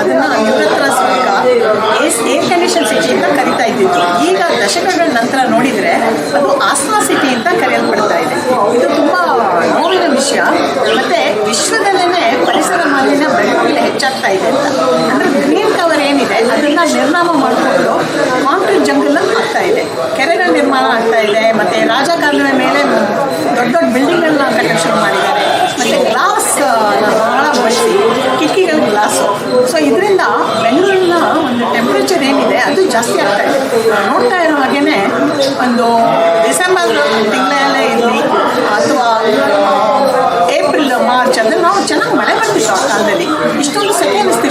ಅದನ್ನ ನಿವೃತ್ತರ ಸ್ವರ್ಗ air condition city ಅಂತ ಕರಿತಾ ಇದ್ದಿತ್ತು ಈಗ ದಶಕಗಳ ನಂತರ ನೋಡಿದ್ರೆ ಅದು ಆಸ್ಮಾ ಸಿಟಿ ಅಂತ ಕರೆಯಲ್ಪಡ್ತಾ ಇದೆ. ಇದು ತುಂಬಾ ನೋವಿನ ವಿಷಯ. ಮತ್ತೆ ವಿಶ್ವದಲ್ಲೇ ಪರಿಸರ ಮಾಲಿನ್ಯ ಬೆಳವಣಿಗೆ ಹೆಚ್ಚಾಗ್ತಾ ಇದೆ ಅಂತ. ಅಂದ್ರೆ ಗ್ರೀನ್ ಕವರ್ ಏನಿದೆ, ಅದನ್ನ ನಿರ್ನಾಮ ಮಾಡಿಕೊಂಡು ಕಾಂಕ್ರೀಟ್ ಜಂಗಲ್ ಆಗ್ತಾ ಇದೆ. ಕೆರೆಗಳ ನಿರ್ಮಾಣ ಆಗ್ತಾ ಇದೆ, ಮತ್ತೆ ರಾಜಕಾಲುವೆ ಮೇಲೆ ದೊಡ್ಡ ದೊಡ್ಡ ಬಿಲ್ಡಿಂಗ್ಗಳನ್ನ ಕಟ್ಟಕ್ಕೆ ಶುರು ಮಾಡಿದ್ದಾರೆ.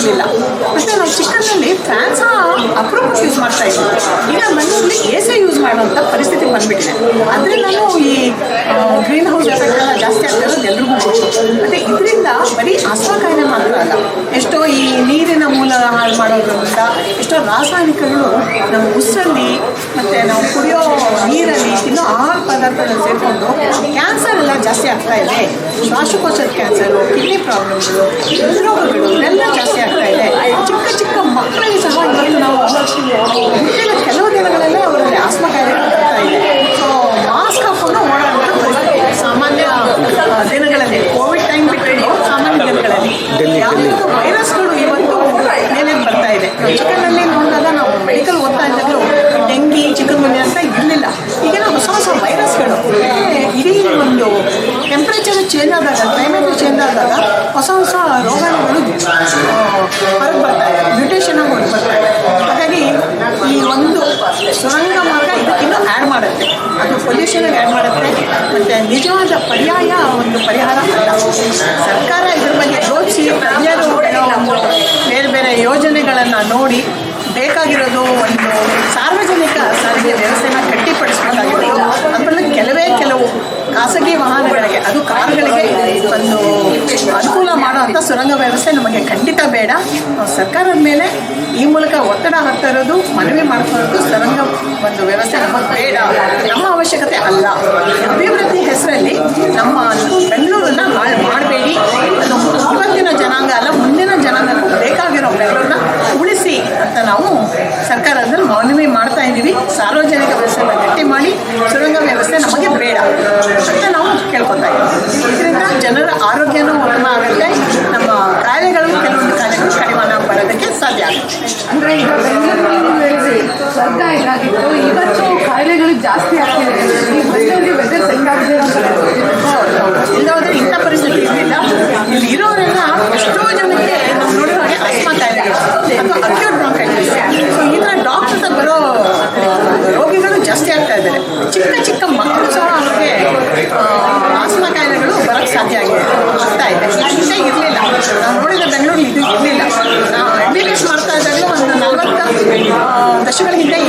ಸೆಕೆ ಅಷ್ಟೇ ನಾವು ಚಿಕ್ಕಂದಲ್ಲಿ ಫ್ಯಾನ್ ಸಹ ಅಪ್ರೂಪಕ್ಕೆ ಯೂಸ್ ಮಾಡ್ತಾ ಇದ್ವಿ. ಈಗ ಮನೆಯಲ್ಲಿ ಎ ಸಿ ಯೂಸ್ ಮಾಡುವಂಥ ಪರಿಸ್ಥಿತಿ ಬಂದ್ಬಿಟ್ಟಿದೆ. ಅದರಿಂದಲೂ ಈ ಗ್ರೀನ್ ಹೌಸ್ ಎಫೆಕ್ಟ್ ಎಲ್ಲ ಜಾಸ್ತಿ ಆಗ್ತಿರೋದು ಎಲ್ರಿಗೂ ಗೊತ್ತು. ಮತ್ತು ಇದರಿಂದ ಬರೀ ಆಸ್ವಾ ಅಲ್ಲ ಎಷ್ಟೋ ಈ ನೀರಿನ ಮೂಲ ಹಾಳು ಮಾಡೋದ್ರಿಂದ ಎಷ್ಟೋ ರಾಸಾಯನಿಕಗಳು ನಮ್ಮ ಉಸಿರಲ್ಲಿ ಮತ್ತು ನಾವು ಕುಡಿಯೋ ನೀರಲ್ಲಿ ತಿನ್ನೋ ಆಹಾರ ಪದಾರ್ಥಗಳು ಸೇರಿಕೊಂಡು ಕ್ಯಾನ್ಸರ್ ಎಲ್ಲ ಜಾಸ್ತಿ ಆಗ್ತಾ ಇದೆ. ಶ್ವಾಸಕೋಶದ ಕ್ಯಾನ್ಸರು ಕಿಡ್ನಿ ಪ್ರಾಬ್ಲಮ್ಗಳು ಹೃದ್ರೋಗಗಳು ಇವೆಲ್ಲ ಜಾಸ್ತಿ ಆಗ್ತಾ ಇದೆ. ಚಿಕ್ಕ ಚಿಕ್ಕ ಮಕ್ಕಳಿಗೆ ಸಹ ಇವತ್ತು ನಾವು ಟೆಂಪ್ರೇಚರ್ ಚೇಂಜ್ ಆದಾಗ ಕ್ಲೈಮೇಟ್ ಚೇಂಜ್ ಆದಾಗ ಹೊಸ ಹೊಸ ರೋಗಾಣುಗಳು ಸರ್ಕಾರದ ಮೇಲೆ ಈ ಮೂಲಕ ಒತ್ತಡ ಹಾಕ್ತಾ ಇರೋದು, ಮನವಿ ಮಾಡ್ಕೊಳ್ಳೋದು ಸುರಂಗ ಒಂದು ವ್ಯವಸ್ಥೆ ನಮಗೆ ಬೇಡ ನಮ್ಮ ಅವಶ್ಯಕತೆ ಅಲ್ಲ. ಅಭಿವೃದ್ಧಿ ಹೆಸರಲ್ಲಿ ನಮ್ಮ ಬೆಂಗಳೂರನ್ನ ಹಾಳು ಮಾಡಬೇಡಿ. ಅದು ಇವತ್ತಿನ ಜನಾಂಗ ಅಲ್ಲ, ಮುಂದಿನ ಜನಾಂಗಕ್ಕೂ ಬೇಕಾಗಿರೋ ಬೆಂಗಳೂರನ್ನ ಉಳಿಸಿ ಅಂತ ನಾವು ಸರ್ಕಾರದಲ್ಲಿ ಮನವಿ ಮಾಡ್ತಾ ಇದ್ದೀವಿ. ಸಾರ್ವಜನಿಕ ವ್ಯವಸ್ಥೆನ ಗಟ್ಟಿ ಮಾಡಿ, ಸುರಂಗ ವ್ಯವಸ್ಥೆ ನಮಗೆ ಬೇಡ ಅಂತ ನಾವು ಕೇಳ್ಕೊತಾ ಇದ್ದೀವಿ. ಇದರಿಂದ ಜನರ ಆರೋಗ್ಯನೂ ಈಗ ಬೆಂಗಳೂರಲ್ಲಿ ನೀವು ಹೇಳಿದ್ರಿ ಸ್ವರ್ಗ ಇದಾಗಿತ್ತು. ಇವತ್ತು ಕಾಯಿಲೆಗಳು ಜಾಸ್ತಿ ಆಗ್ತಿದೆ. ಈ ಬೆಂಗಳೂರಿಗೆ ವೆದರ್ ಹೆಂಗಾಗಿದೆ ಅಂತ ಇಲ್ಲವಾದ್ರೆ ಇಂಥ ಪರಿಸ್ಥಿತಿ ಇರಲಿಲ್ಲ ಇಲ್ಲಿ ಇರೋರೆಲ್ಲ ಎಷ್ಟೋ ಜನಕ್ಕೆ ನಾವು ನೋಡಿರೋ ಹಾಗೆ ಆಸ್ಮಾ ಕಾಯಿಲೆಗಳು ಅಥವಾ ಅಕ್ಯೂಟ್ ಬ್ರಾಂಕೈಟಿಸ್ ಸೊ ಈ ಥರ ಡಾಕ್ಟರ್ ಹತ್ರ ಬರೋ ಆ, ರೋಗಿಗಳು ಜಾಸ್ತಿ ಆಗ್ತಾ ಇದ್ದಾರೆ ಚಿಕ್ಕ ಚಿಕ್ಕ ಮಕ್ಕಳು ಸಹ ಅವ್ರಿಗೆ ಆ, ಆಸ್ಮಾ ಕಾಯಿಲೆಗಳು ಬರೋಕ್ಕೆ ಸಾಧ್ಯ ಆಗಿದೆ ಆಗ್ತಾ ಇದೆ ಹಿಂದೆ ಇರಲಿಲ್ಲ ನಾವು ನೋಡಿದ ಬೆಂಗಳೂರು ಇದು ಇರಲಿಲ್ಲ ನಾವು ಎಂ ಬಿ ಬಿ ಎಸ್ ಮಾಡ್ತಾ ಇದ್ದಾಗಲೂ ಒಂದು ನಲವತ್ತು ದಶಕಗಳ ಹಿಂದೆ ಇದನ್ನು ನಾವು